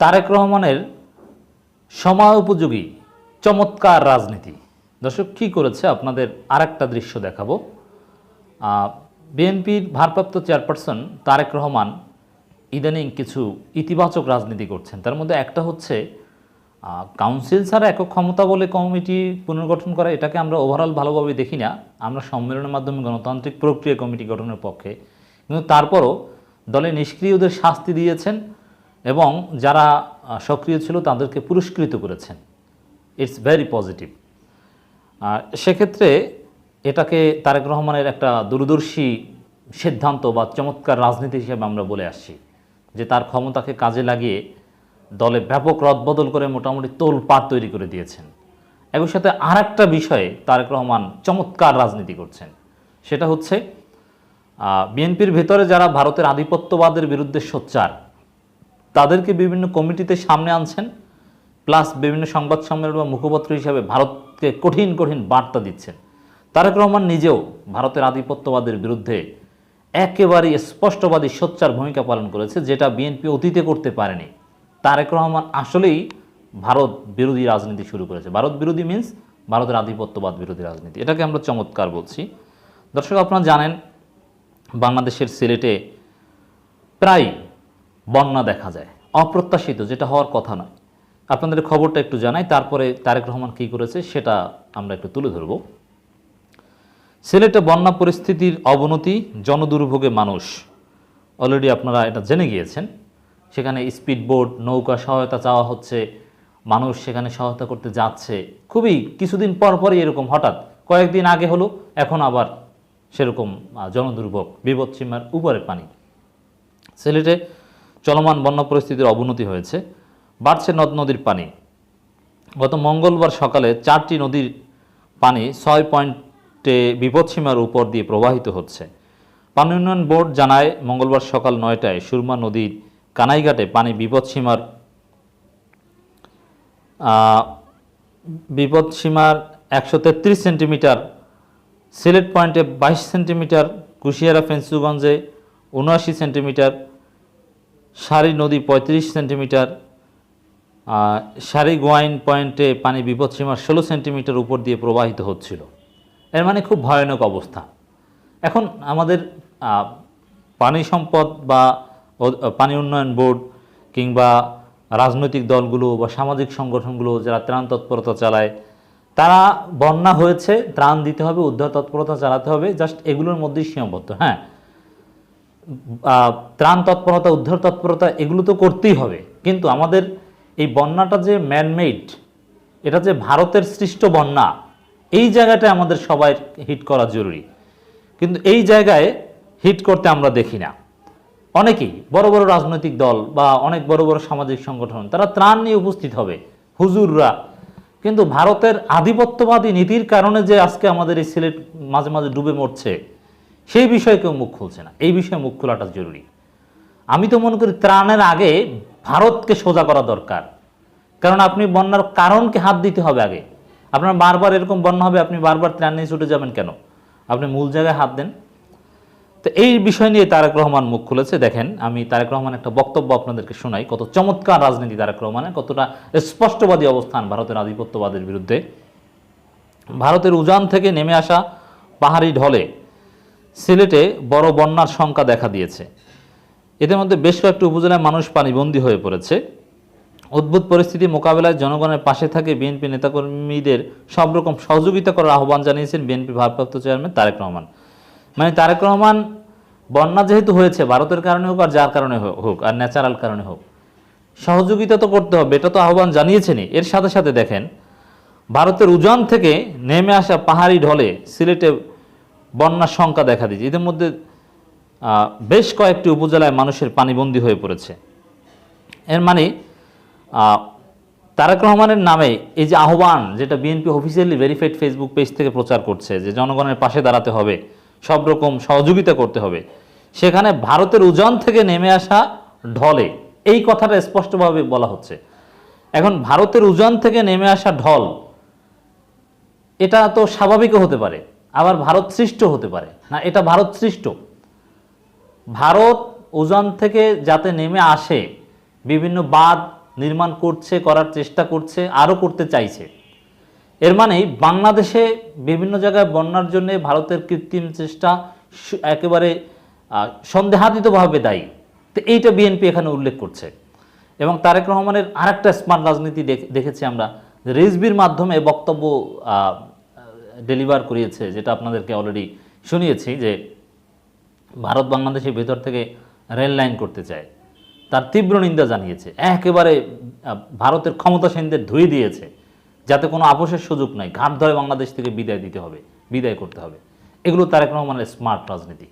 তারেক রহমানের সময় উপযোগী চমৎকার রাজনীতি। দর্শক, কী করেছে? আপনাদের আরেকটা দৃশ্য দেখাবো। বিএনপির ভারপ্রাপ্ত চেয়ারপারসন তারেক রহমান ইদানিং কিছু ইতিবাচক রাজনীতি করছেন। তার মধ্যে একটা হচ্ছে কাউন্সিল ছাড়া একক ক্ষমতা বলে কমিটি পুনর্গঠন করা, এটাকে আমরা ওভারঅল ভালোভাবে দেখি না। আমরা সম্মেলনের মাধ্যমে গণতান্ত্রিক প্রক্রিয়া কমিটি গঠনের পক্ষে। কিন্তু তারপরও দলে নিষ্ক্রিয়দের শাস্তি দিয়েছেন এবং যারা সক্রিয় ছিল তাদেরকে পুরস্কৃত করেছেন। ইটস ভেরি পজিটিভ সেক্ষেত্রে এটাকে তারেক রহমানের একটা দূরদর্শী সিদ্ধান্ত বা চমৎকার রাজনীতি হিসেবে আমরা বলে আসছি, যে তার ক্ষমতাকে কাজে লাগিয়ে দলে ব্যাপক রদবদল করে মোটামুটি তোল পার তৈরি করে দিয়েছেন। একই সাথে আর একটা বিষয়ে তারেক রহমান চমৎকার রাজনীতি করছেন। সেটা হচ্ছে বিএনপির ভেতরে যারা ভারতের আধিপত্যবাদের বিরুদ্ধে সোচ্চার তাদেরকে বিভিন্ন কমিটিতে সামনে আনছেন, প্লাস বিভিন্ন সংবাদ সম্মেলন বা মুখপত্র হিসাবে ভারতকে কঠিন কঠিন বার্তা দিচ্ছেন। তারেক রহমান নিজেও ভারতের আধিপত্যবাদের বিরুদ্ধে একেবারেই স্পষ্টবাদী সোচ্চার ভূমিকা পালন করেছে, যেটা বিএনপি অতীতে করতে পারেনি। তারেক রহমান আসলেই ভারত বিরোধী রাজনীতি শুরু করেছে। ভারত বিরোধী মিন্স ভারতের আধিপত্যবাদ বিরোধী রাজনীতি। এটাকে আমরা চমৎকার বলছি। দর্শক, আপনারা জানেন, বাংলাদেশের সিলেটে প্রায় বন্যা দেখা যায়, অপ্রত্যাশিত, যেটা হওয়ার কথা নয়। আপনাদের খবরটা একটু জানাই, তারপরে তারেক রহমান কী করেছে সেটা আমরা একটু তুলে ধরব। সিলেটে বন্যা পরিস্থিতির অবনতি, জনদুর্ভোগে মানুষ। অলরেডি আপনারা এটা জেনে গিয়েছেন। সেখানে স্পিড বোট নৌকা সহায়তা চাওয়া হচ্ছে, মানুষ সেখানে সহায়তা করতে যাচ্ছে। খুবই কিছুদিন পর পরই এরকম হঠাৎ, কয়েকদিন আগে হলো, এখন আবার সেরকম জনদুর্ভোগ, বিপদসীমার উপরে পানি। সিলেটে চলমান বন্যা পরিস্থিতির অবনতি হয়েছে। বাড়ছে নদ নদীর পানি। গত মঙ্গলবার সকালে চারটি নদীর পানি ছয় পয়েন্টে বিপদসীমার উপর দিয়ে প্রবাহিত হচ্ছে। পানি উন্নয়ন বোর্ড জানায়, মঙ্গলবার সকাল নয়টায় সুরমা নদীর কানাইঘাটে পানি বিপদসীমার বিপদসীমার একশো তেত্রিশ সেন্টিমিটার, সিলেট পয়েন্টে বাইশ সেন্টিমিটার, কুশিয়ারা ফেন্সুগঞ্জে উনআশি সেন্টিমিটার সারি নদী পঁয়ত্রিশ সেন্টিমিটার সারি গোয়াইন পয়েন্টে পানি বিপদসীমার ষোলো সেন্টিমিটার উপর দিয়ে প্রবাহিত হচ্ছিল। এর মানে খুব ভয়ানক অবস্থা। এখন আমাদের পানি সম্পদ বা পানি উন্নয়ন বোর্ড কিংবা রাজনৈতিক দলগুলো বা সামাজিক সংগঠনগুলো যারা ত্রাণ তৎপরতা চালায়, তারা বন্যা হয়েছে, ত্রাণ দিতে হবে, উদ্ধার তৎপরতা চালাতে হবে, জাস্ট এগুলোর মধ্যেই সীমাবদ্ধ। হ্যাঁ ত্রাণ তৎপরতা, উদ্ধার তৎপরতা এগুলো তো করতেই হবে। কিন্তু আমাদের এই বন্যাটা যে ম্যানমেড এটা যে ভারতের সৃষ্ট বন্যা, এই জায়গাটায় আমাদের সবাই হিট করা জরুরি। কিন্তু এই জায়গায় হিট করতে আমরা দেখি না। অনেকেই, বড় বড় রাজনৈতিক দল বা অনেক বড় বড় সামাজিক সংগঠন, তারা ত্রাণ নিয়ে উপস্থিত হবে, হুজুররা। কিন্তু ভারতের আধিপত্যবাদী নীতির কারণে যে আজকে আমাদের এই সিলেট মাঝে মাঝে ডুবে মরছে সেই বিষয়ে কেউ মুখ খুলছে না। এই বিষয়ে মুখ খোলাটা জরুরি। আমি তো মনে করি ত্রাণের আগে ভারতকে সোজা করা দরকার। কারণ আপনি বন্যার কারণকে হাত দিতে হবে আগে। আপনার বারবার এরকম বন্যা হবে, আপনি বারবার ত্রাণ নিয়ে ছুটে যাবেন কেন? আপনি মূল জায়গায় হাত দেন। তো এই বিষয় নিয়ে তারেক রহমান মুখ খুলেছে। দেখেন, আমি তারেক রহমান একটা বক্তব্য আপনাদেরকে শোনাই। কত চমৎকার রাজনীতি তারেক রহমানের, কতটা স্পষ্টবাদী অবস্থান ভারতের আধিপত্যবাদের বিরুদ্ধে। ভারতের উজান থেকে নেমে আসা পাহাড়ি ঢলে সিলেটে বড় বন্যার শঙ্কা দেখা দিয়েছে। এদের মধ্যে বেশ কয়েকটি উপজেলায় মানুষ পানিবন্দী হয়ে পড়েছে। অদ্ভুত পরিস্থিতি মোকাবেলায় জনগণের পাশে থাকে বিএনপি নেতাকর্মীদের সব রকম সহযোগিতা করার আহ্বান জানিয়েছেন বিএনপি ভারপ্রাপ্ত চেয়ারম্যান তারেক রহমান। মানে তারেক রহমান, বন্যা যেহেতু হয়েছে, ভারতের কারণে হোক আর যার কারণে হোক, আর ন্যাচারাল কারণে হোক, সহযোগিতা তো করতে হবে, এটা তো আহ্বান জানিয়েছেনই। এর সাথে সাথে দেখেন, ভারতের উজান থেকে নেমে আসা পাহাড়ি ঢলে সিলেটে বন্যার সংখ্যা দেখা দিয়েছে। এদের মধ্যে বেশ কয়েকটি উপজেলায় মানুষের পানিবন্দী হয়ে পড়েছে। এর মানে তারেক রহমানের নামে এই যে আহ্বান, যেটা BNP officially verified Facebook page থেকে প্রচার করছে, যে জনগণের পাশে দাঁড়াতে হবে, সব রকম সহযোগিতা করতে হবে, সেখানে ভারতের উজান থেকে নেমে আসা ঢলে, এই কথাটা স্পষ্টভাবে বলা হচ্ছে। এখন ভারতের উজান থেকে নেমে আসা ঢল, এটা তো স্বাভাবিকও হতে পারে। আবার ভারত সৃষ্ট হতে পারে। না, এটা ভারত সৃষ্ট। ভারত উজান থেকে যাতে নেমে আসে, বিভিন্ন বাঁধ নির্মাণ করছে, করার চেষ্টা করছে, আরও করতে চাইছে। এর মানেই বাংলাদেশে বিভিন্ন জায়গায় বন্যার জন্য ভারতের কৃত্রিম চেষ্টা একেবারে সন্দেহাতীতভাবে দায়ী। তো এইটা বিএনপি এখানে উল্লেখ করছে। এবং তারেক রহমানের আরেকটা স্মার্ট রাজনীতি দেখ- দেখেছি আমরা রিজবির মাধ্যমে বক্তব্য ডেলিভার করিয়েছে, যেটা আপনাদেরকে অলরেডি শুনিয়েছি যে ভারত বাংলাদেশের ভেতর থেকে রেল লাইন করতে চায়। তার তীব্র নিন্দা জানিয়েছে। একেবারে ভারতের ক্ষমতাসীনদের ধুয়ে দিয়েছে, যাতে কোনো আপোষের সুযোগ নাই। ঘাট ধরে বাংলাদেশ থেকে বিদায় দিতে হবে, বিদায় করতে হবে। এগুলো তার তারেক মানে স্মার্ট রাজনীতি।